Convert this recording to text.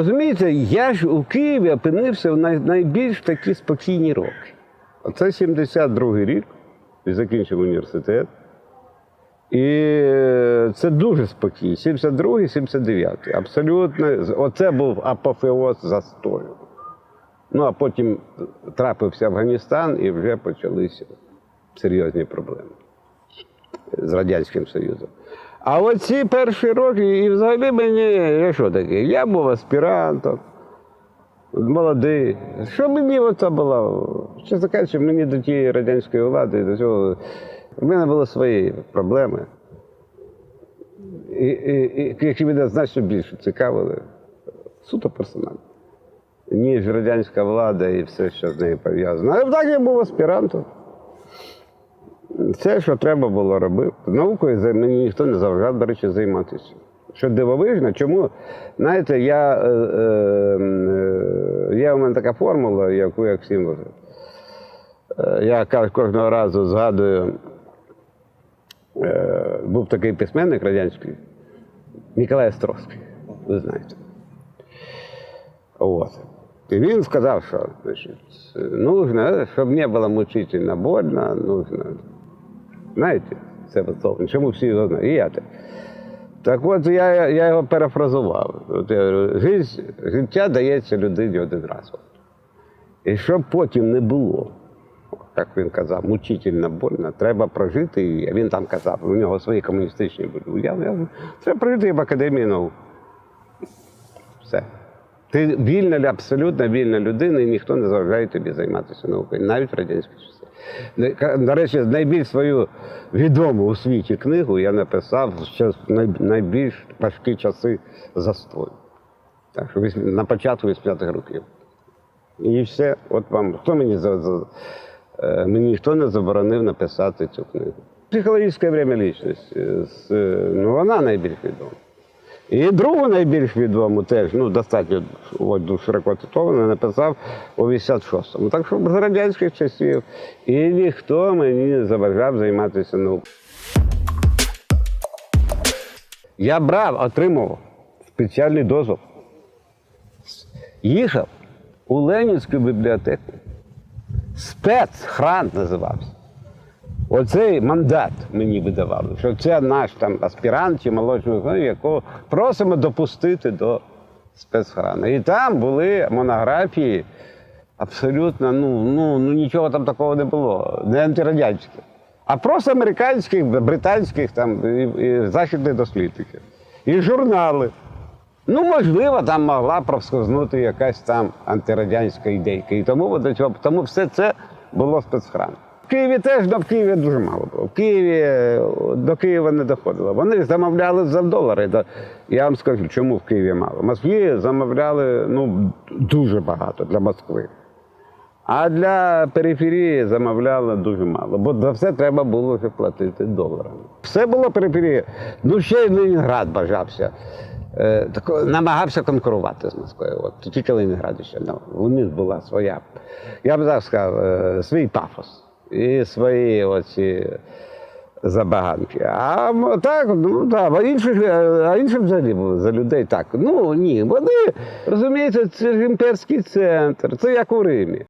Розумієте, я ж у Києві опинився в найбільш такі спокійні роки. Оце 72-й рік, і закінчив університет. І це дуже спокійно. 72-й, 79-й. Абсолютно. Оце був апофеоз застою. Ну, а потім трапився Афганістан і вже почалися серйозні проблеми з Радянським Союзом. А оці перші роки, і взагалі мені, я що таке? Я був аспірантом, молодий. Що мені оце було? Чесно кажучи, мені до тієї радянської влади, до цього, в мене були свої проблеми. І, і, і які мене значно більше цікавили, суто персонально, ніж радянська влада і все, що з нею пов'язано. Але так я був аспірантом. Це, що треба було робити. Наукою мені ніхто не заважав, до речі, займатися. Що дивовижно, чому? Знаєте, я, е, е, е, є у мене така формула, яку я всім. Е, Я кожного разу згадую, е, був такий письменник радянський, Ніколай Островський, ви знаєте. От. І він сказав, що значить, нужно, щоб не було мучительно больно, нужно. Знаєте, це слово, чому всі його знають? І я так. Так от я, я його перефразував. От я говорю, «Життя- життя дається людині один раз. І щоб потім не було, як він казав, мучительно больно, треба прожити її. Він там казав, у нього свої комуністичні були уяви. Я говорю, Треба прожити в академії наук. Все. Ти вільна, абсолютно вільна людина, і ніхто не заважає тобі займатися наукою, навіть в радянські часи. До речі, найбільш свою відому у світі книгу я написав ще найбільш важкі часи застою. Так на початку 80-х років. І все, от вам, хто мені за, за е, мені ніхто не заборонив написати цю книгу. Психологічне время лічності, ну вона найбільш відома. І другу найбільш відому теж, ну, достатньо широко цитовано, написав у 86-му. Так що з радянських часів. І ніхто мені не заважав займатися наукою. Я брав, отримав спеціальний дозвіл. Їхав у Ленінську бібліотеку. Спецхран називався. Оцей мандат мені видавали, що це наш там аспірант чи молодший якого просимо допустити до спецхрану. І там були монографії абсолютно, ну, ну, ну нічого там такого не було, не антирадянських, а просто американських, британських там, і, і західних дослідників. І журнали. Ну, можливо, там могла проскознути якась там антирадянська ідейка. І тому, тому все це було спецхран. Києві теж до в Києві дуже мало було. В Києві е, до Києва не доходило. Вони замовляли за долари. Я вам скажу, чому в Києві мало. В Москві замовляли ну, дуже багато для Москви. А для периферії замовляли дуже мало, бо за все треба було вже платити доларами. Все було периферія. Ну, ще й Ленінград бажався. Е, намагався конкурувати з Москвою. От тільки Ленінград ще. У них була своя, я б так сказав, е, свій пафос і свої оці забаганки. А так, ну так, а інших, е, а інших взагалі за людей так. Ну ні, вони розумієте, це ж імперський центр, це як у Римі.